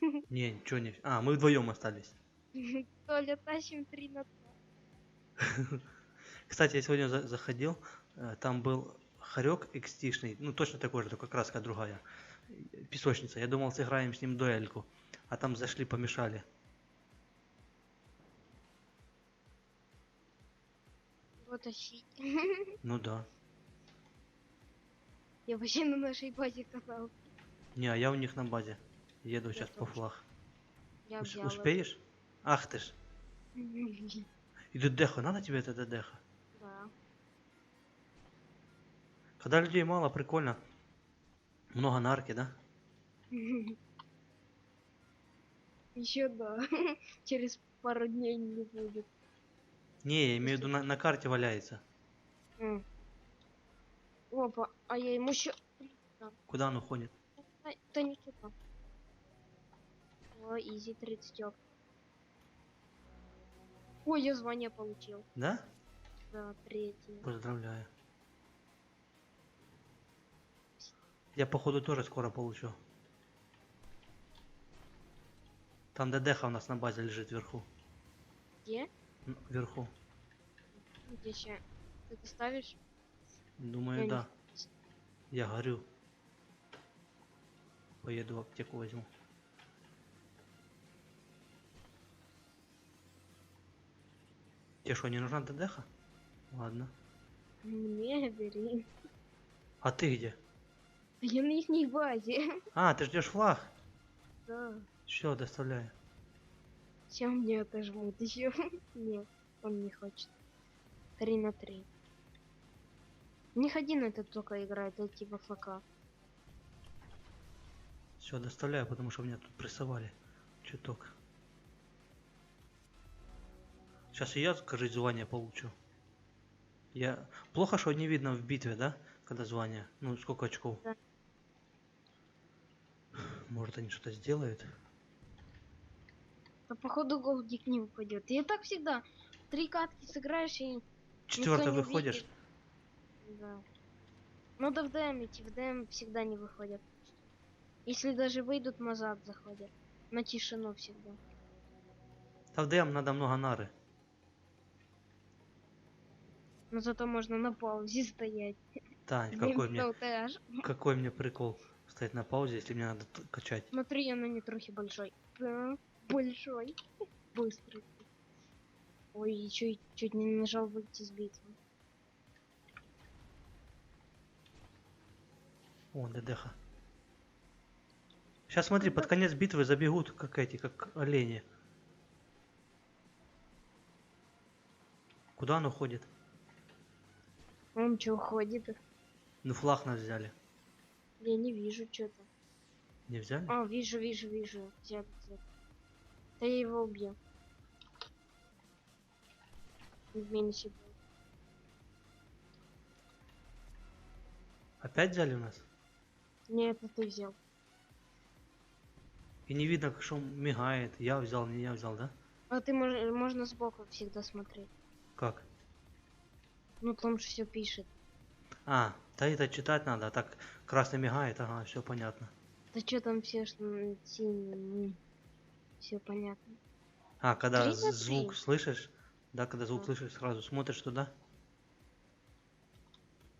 Не, ничего не... А, мы вдвоем остались. Толя, тащим 3 на 2. Кстати, я сегодня за- заходил, э, там был хорек xt ну точно такой же, только краска другая. Песочница. Я думал, сыграем с ним дуэльку. А там зашли, помешали. Вот тащить. Ну да. Я вообще на нашей базе катал. Не, а я у них на базе. Еду сейчас по флаг. Я Ус- взяла. успеешь? Ах ты ж. И дедеха, надо тебе это дедеха? Да. Когда людей мало, прикольно. Много нарки, да? Еще да. Через пару дней не будет. Не, я имею в виду на, на карте валяется. М. Опа, а я ему еще... Куда он уходит? Да ничего. О, изи 30 -ок. Ой, я звание получил. Да? Да, третье. Поздравляю. Я походу тоже скоро получу. Там ДДХ у нас на базе лежит вверху. Где? Вверху. Где ща? Ты ставишь? Думаю, Я не да. Я горю. Поеду в аптеку возьму. Тебе что, не нужна ДДХ? Ладно. Мне бери. А ты где? Я на их базе. А, ты ждешь флаг? Да. Все, доставляю. Чем мне отожмут еще? Нет, он не хочет. Три на три. У них один этот только играет, это типа флака. Все, доставляю, потому что меня тут прессовали. Чуток. Сейчас и я, скажи, звание получу. Я... Плохо, что не видно в битве, да? Когда звание. Ну, сколько очков? Да. Может, они что-то сделают? А походу голдик не выпадет. И так всегда. Три катки сыграешь и... Четвертый выходишь? видит. Да. Ну да в ДМ идти, в ДМ всегда не выходят. Если даже выйдут, назад заходят. На тишину всегда. Да в ДМ надо много нары. Но зато можно на паузе стоять. Тань, какой мне, какой мне прикол стоять на паузе, если мне надо качать. Смотри, я на нетрухе большой. Да, большой. Быстрый. Ой, чуть, чуть не нажал выйти с битвы. О, ДДХ. Сейчас смотри, под конец битвы забегут, как эти, как олени. Куда он уходит? Он что, уходит? Ну флаг нас взяли. Я не вижу что-то. Не взяли? А, вижу, вижу, вижу. Взят, взят. Да я его убью. В минусе. Опять взяли у нас? Нет, это ты взял. И не видно, как что мигает. Я взял, не я взял, да? А ты мож- можно сбоку всегда смотреть. Как? Ну там же все пишет. А, да это читать надо, а так красный мигает, ага, все понятно. Да что там все что синие? Все понятно. А, когда звук слышишь, да, когда звук Да. слышишь, сразу смотришь туда.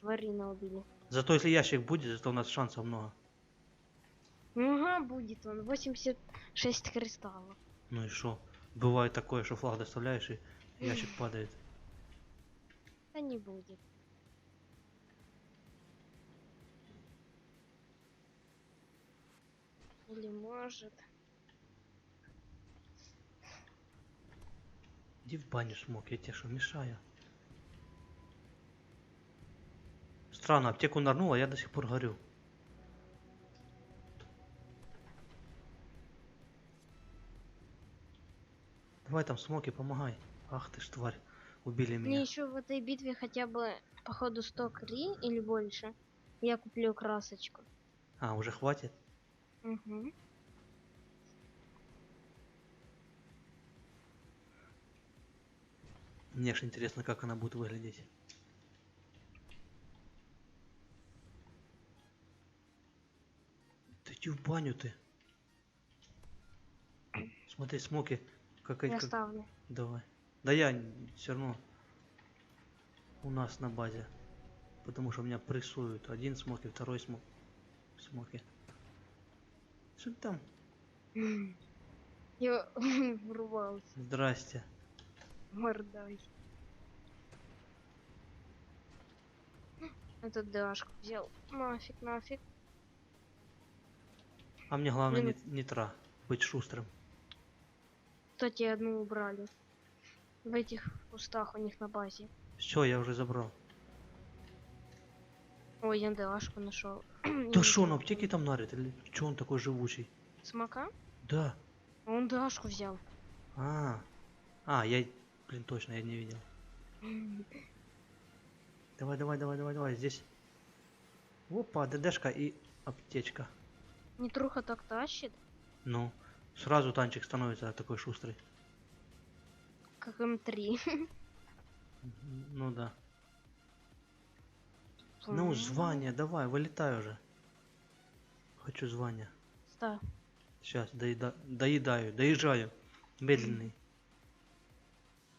Тварина убили. Зато если ящик будет, зато у нас шансов много. Ага, будет он. 86 кристаллов. Ну и что? Бывает такое, что флаг доставляешь и ящик падает. Да не будет. Или может. Иди в баню смог, я тебе что, мешаю? Странно, аптеку нырнула, я до сих пор горю. Давай там смоки, помогай. Ах ты ж тварь, убили Мне меня. еще в этой битве хотя бы походу 100 кри или больше. Я куплю красочку. А, уже хватит? Угу. Мне ж интересно, как она будет выглядеть. Ты иди в баню ты. Смотри, смоки. Как, Я как... ставлю. Давай. Да я все равно у нас на базе. Потому что меня прессуют. Один смоки, второй смок. Смоки. Что ты там? Я врубался. Здрасте. Мордай. Этот дашку взял. Нафиг, нафиг. А мне главное не, Минут. нитра. Быть шустрым. Кстати, одну убрали. В этих кустах у них на базе. Все, я уже забрал. Ой, я дашку нашел. Да что, он аптеки там нарит? Или что он такой живучий? Смока? Да. Он дашку взял. А. А, я... Блин, точно, я не видел. Давай, давай, давай, давай, давай. Здесь. Опа, ДДшка и аптечка. Нитруха так тащит, Ну, сразу танчик становится такой шустрый. Как М3. М, Ну да. Ну, звание, давай, вылетай уже. Хочу звание. Ста. Сейчас, доеда... доедаю, доезжаю. Медленный.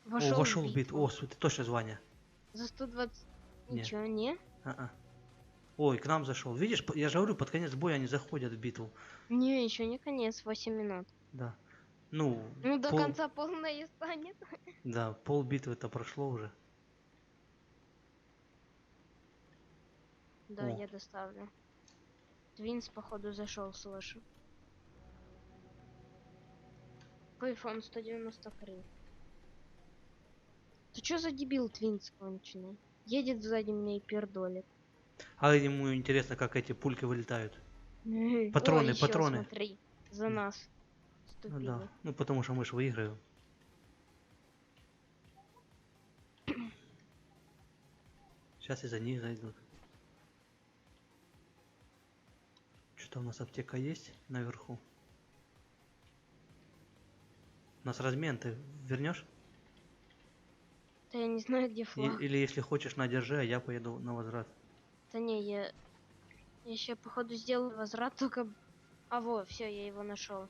Вошел, О, вошел бит. битву. О, смотри, точно звание. За 120... Не. Ничего, не? А-а. Ой, к нам зашел. Видишь, я же говорю, под конец боя они заходят в битву. Не, еще не конец, 8 минут. Да. Ну, Ну, до пол- конца полная станет. Да, пол битвы это прошло уже. Да, О. я доставлю. Твинс, походу, зашел, слышу. iPhone 193. Ты чё за дебил Твинс конченый? Едет сзади меня и пердолит. А ему интересно, как эти пульки вылетают. Патроны, ещё патроны. смотри, за нас. Ну да. Ну потому что мы же выиграем. Сейчас и за них зайдут. Что-то у нас аптека есть наверху. У нас размен ты вернешь? Да я не знаю, где флаг. Или если хочешь, надержи, а я поеду на возврат. Да не, я... Я еще, походу, сделаю возврат, только... А вот, все, я его нашел.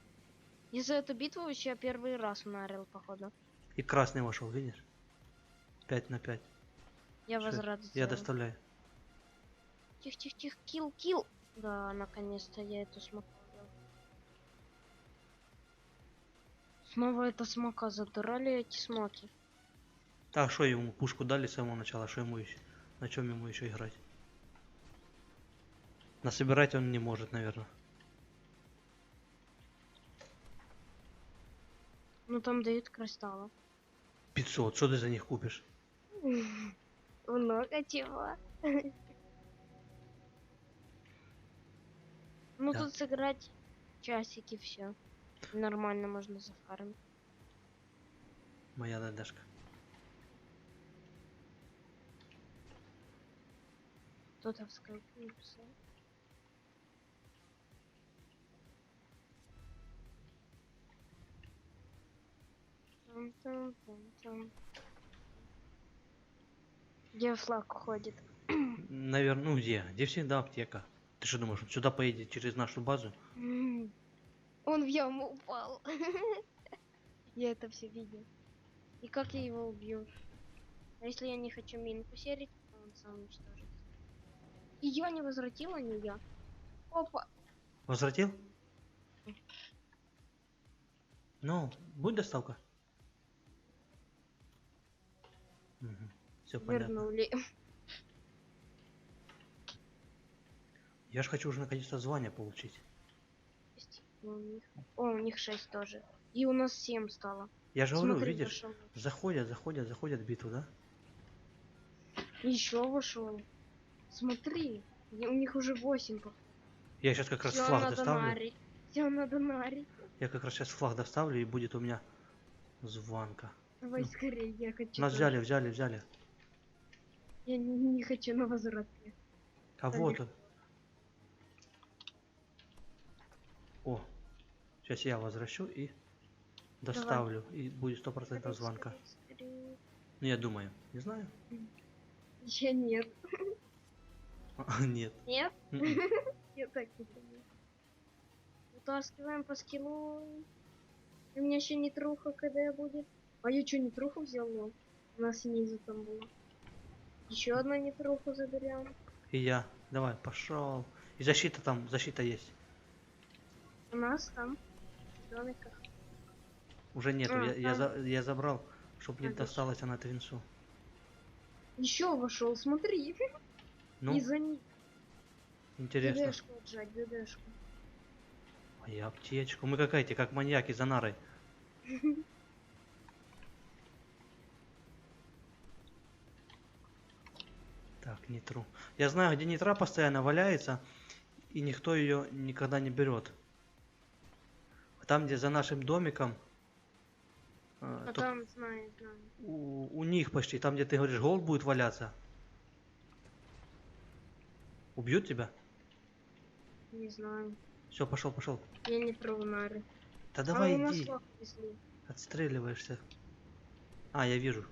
И за эту битву еще первый раз ударил, походу. И красный вошел, видишь? 5 на 5. Я возврат Я доставляю. Тихо, тихо, тихо, килл, килл. Да, наконец-то я эту смоку взял. Снова эта смока задрали эти смоки. А что ему пушку дали с самого начала, что ему еще? На чем ему еще играть? Насобирать он не может, наверное. Ну там дают кристаллы. 500, что ты за них купишь? Много чего. Ну Да. тут сыграть часики все. Нормально можно зафармить. Моя дедашка. Кто-то в скайпе написал. Где флаг уходит? Наверное, ну где? Где всегда аптека? Ты что думаешь, он сюда поедет через нашу базу? Он в яму упал. Я это все видел. И как я его убью? А если я не хочу минку серить, то он сам уничтожится. И я не возвратила, не я. Опа! Возвратил? Ну, будет доставка? Все понятно. Вернули. Я же хочу уже наконец-то звание получить. У них... О, у них 6 тоже. И у нас 7 стало. Я же говорю, Смотри, видишь, вошел. заходят, заходят, заходят в битву, да? Еще вошел. Смотри, у них уже 8 Я сейчас как раз Все флаг доставлю. нарить. Все надо нарить. Я как раз сейчас флаг доставлю и будет у меня звонка. Давай скорее, я хочу. Нас взяли, взяли, взяли. Я не, не хочу на возврат. А Да вот он. О, сейчас я возвращу и доставлю. И будет сто процентов звонка. Ну я думаю, не знаю. Я нет. Нет. Нет? Мгм. Я так не думаю. Вытаскиваем по скиллу. У меня еще не труха, когда будет. А я что, не труху взял? лол? У нас снизу там было. Еще одна не труху заберем. И я. Давай, пошел. И защита там, защита есть. У нас там в домиках. Уже нету, А, я, я, за- я забрал, чтобы не А, здесь. досталось она твинсу. Еще вошел, смотри. Ну, И за ним. интересно. ДДшку отжать, ДДшку. А я аптечку. Мы как эти, как маньяки за нарой. Так, нитру. Я знаю, где нитра постоянно валяется, и никто ее никогда не берет. Там, где за нашим домиком, э, А тут там, знаю, знаю. у, у них почти, там, где ты говоришь, голд будет валяться. Убьют тебя? Не знаю. Все, пошел, пошел. Я не травнары. Да а, давай нас иди. Отстреливаешься. А, я вижу.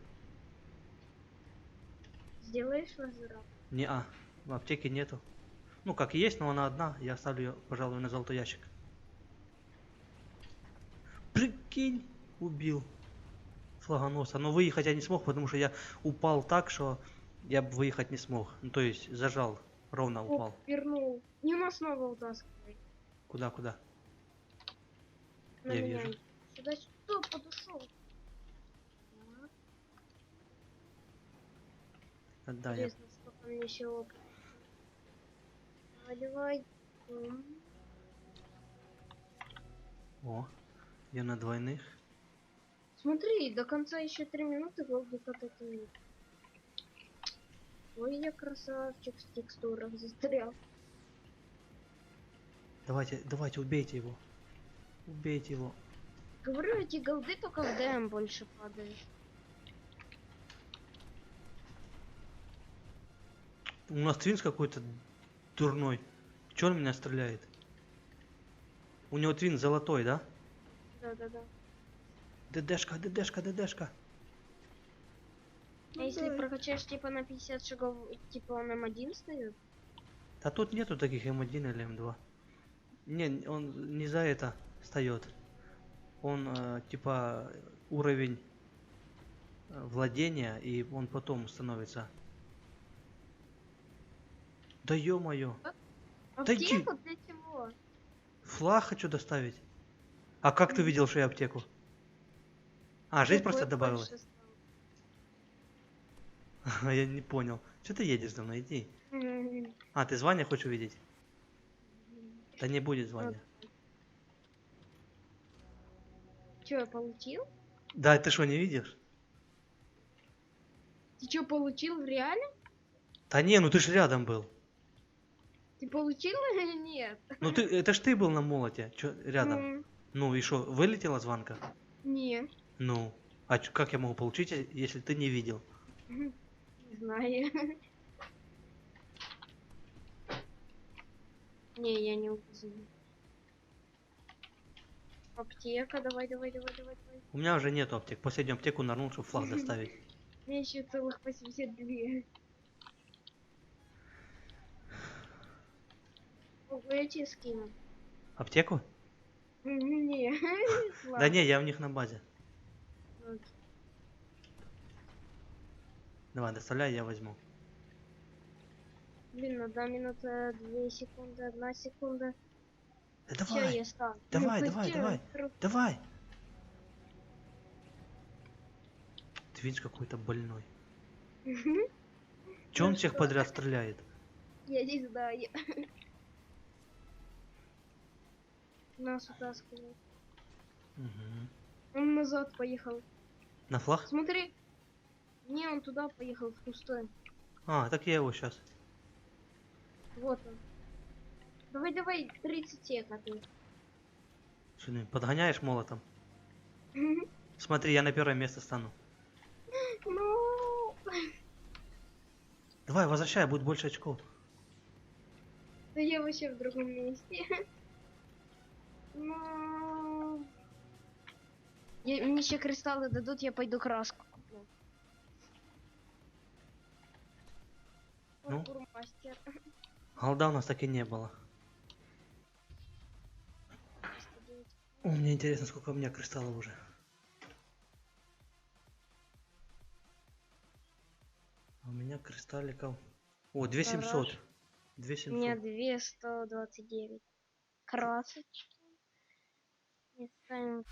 Сделаешь лазера? Не, а, в аптеке нету. Ну, как и есть, но она одна. Я оставлю ее, пожалуй, на золотой ящик. Прикинь, убил флагоноса. Но выехать я не смог, потому что я упал так, что я бы выехать не смог. Ну, то есть зажал, ровно О, упал. вернул. Не у нас снова утаскивай. Куда, куда? На Я меня. вижу. Сюда, сюда подошел. Да, я... Сколько мне еще опыта. Давай. О, я на двойных. Смотри, до конца еще три минуты голды катать нет. Ой, я красавчик в текстурах застрял. Давайте, давайте, убейте его. Убейте его. Говорю, эти голды только в ДМ больше падают. У нас твинс какой-то дурной. Че он меня стреляет? У него твин золотой, да? Да-да-да. ДДшка, ДДшка, ДДшка. А если прокачаешь типа на 50 шагов, типа он М1 встает? А тут нету таких М1 или М2. Не, он не за это встает. Он э, типа уровень э, владения, и он потом становится. Да ё-моё. Аптеку для чего? Флаг хочу доставить. А как ты видел, что я аптеку? А, жизнь просто добавилась. Я не понял. Что ты едешь за мной? Иди. А, ты звание хочешь увидеть? Да не будет звания. Я получил? Да, ты что, не видишь? Ты чё, получил в реале? Да не, ну ты ж рядом был. Ты получил или нет? Ну ты, это ж ты был на молоте, чё, рядом. М, Ну и что, вылетела звонка? Не. Ну, а чё- как я могу получить, э, если ты не видел? Не знаю. Не, я не узнаю. Аптека, давай, давай, давай, давай, давай. У меня уже нету аптек. Последнюю аптеку нырнул, чтобы флаг доставить. У меня еще целых 82. Ого, я тебе скину. Аптеку? Не, Да не, я у них на базе. Давай, доставляй, я возьму. Блин, одна минута, две секунды, одна секунда. Да давай, я стал. давай, Ну, давай, хотя, давай. тру- давай. Ты видишь, какой-то больной. Че он Ну всех подряд стреляет? Я не знаю. Нас утаскивают. Мгм. Он назад поехал. На флаг? Смотри. Не, он туда поехал, в пустой. А, так я его сейчас. Вот он. Давай, давай, 30 сек, а ты. Что, подгоняешь молотом? Смотри, я на первое место стану. Ну, Давай, возвращай, будет больше очков. да я вообще в другом месте. Ну, я- мне еще кристаллы дадут, я пойду краску куплю. Ну? Паркур мастер. Голда у нас так и не было. О, мне интересно, сколько у меня кристаллов уже. А у меня кристалликов... О, 2700. Хорош. 2700. У меня 229. Красочка. И ставим